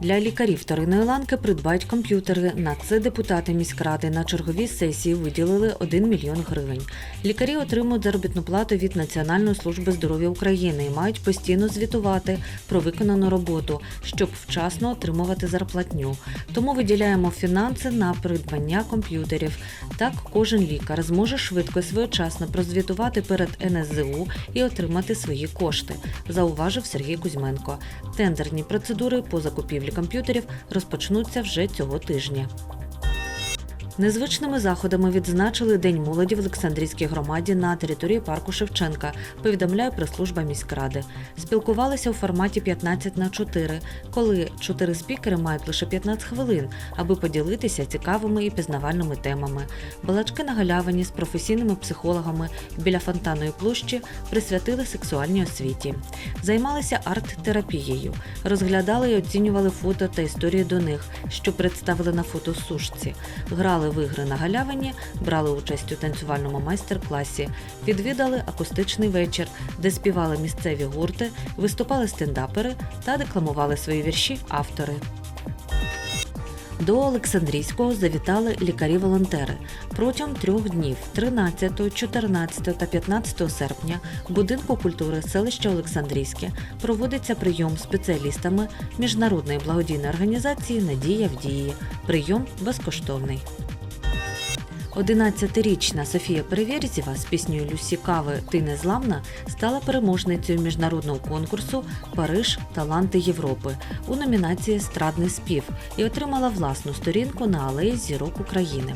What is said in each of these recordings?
Для лікарів вторинної ланки придбають комп'ютери. На це депутати міськради на черговій сесії виділили 1 мільйон гривень. Лікарі отримують заробітну плату від Національної служби здоров'я України і мають постійно звітувати про виконану роботу, щоб вчасно отримувати зарплатню. Тому виділяємо фінанси на придбання комп'ютерів. Так кожен лікар зможе швидко і своєчасно прозвітувати перед НСЗУ і отримати свої кошти, зауважив Сергій Кузьменко. Тендерні процедури по закупівлі комп'ютерів розпочнуться вже цього тижня. Незвичними заходами відзначили День молоді в Олександрійській громаді на території парку Шевченка, повідомляє прес-служба міськради. Спілкувалися у форматі 15 на 4, коли чотири спікери мають лише 15 хвилин, аби поділитися цікавими і пізнавальними темами. Балачки на галявині з професійними психологами біля фонтанної площі присвятили сексуальній освіті. Займалися арт-терапією, розглядали і оцінювали фото та історії до них, що представили на фотосушці. Грали в на галявині, брали участь у танцювальному майстер-класі, відвідали акустичний вечір, де співали місцеві гурти, виступали стендапери та декламували свої вірші автори. До Олександрійського завітали лікарі-волонтери. Протягом трьох днів 13, 14 та 15 серпня в будинку культури селища Олександрійське проводиться прийом спеціалістами міжнародної благодійної організації Надія в дії. Прийом безкоштовний. 11-річна Софія Перевєрзєва з піснею Люсі Кави Ти незламна стала переможницею міжнародного конкурсу Париж Таланти Європи у номінації Страдний спів і отримала власну сторінку на алеї зірок України.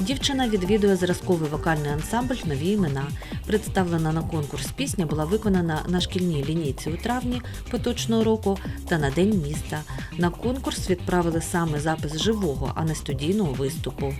Дівчина відвідує зразковий вокальний ансамбль Нові імена. Представлена на конкурс пісня була виконана на шкільній лінійці у травні поточного року та на День міста. На конкурс відправили саме запис живого, а не студійного виступу.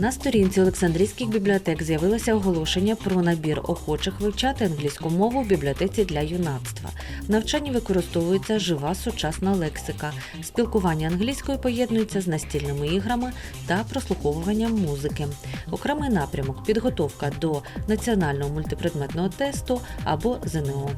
На сторінці Олександрійських бібліотек з'явилося оголошення про набір охочих вивчати англійську мову в бібліотеці для юнацтва. В навчанні використовується жива сучасна лексика. Спілкування англійською поєднується з настільними іграми та прослуховуванням музики. Окремий напрямок підготовка до національного мультипредметного тесту або ЗНО.